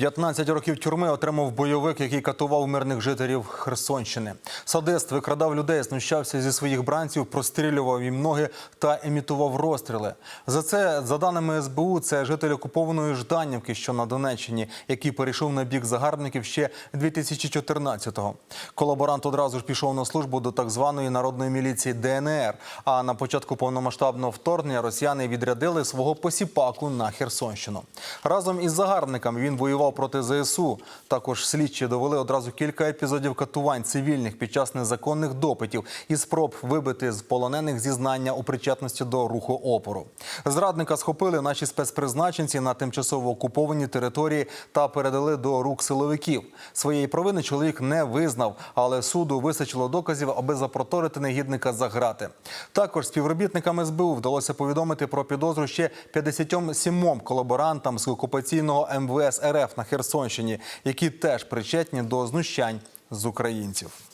15 років тюрми отримав бойовик, який катував мирних жителів Херсонщини. Садист викрадав людей, знущався зі своїх бранців, прострілював їм ноги та імітував розстріли. За це, за даними СБУ, це житель окупованої Жданівки, що на Донеччині, який перейшов на бік загарбників ще 2014-го. Колаборант одразу ж пішов на службу до так званої народної міліції ДНР. А на початку повномасштабного вторгнення росіяни відрядили свого посіпаку на Херсонщину. Разом із загарбниками він воював проти ЗСУ. Також слідчі довели одразу кілька епізодів катувань цивільних під час незаконних допитів і спроб вибити з полонених зізнання у причетності до руху опору. Зрадника схопили наші спецпризначенці на тимчасово окупованій території та передали до рук силовиків. Своєї провини чоловік не визнав, але суду вистачило доказів, аби запроторити негідника за грати. Також співробітникам СБУ вдалося повідомити про підозру ще 57 колаборантам з окупаційного МВС РФ на Херсонщині, які теж причетні до знущань з українців.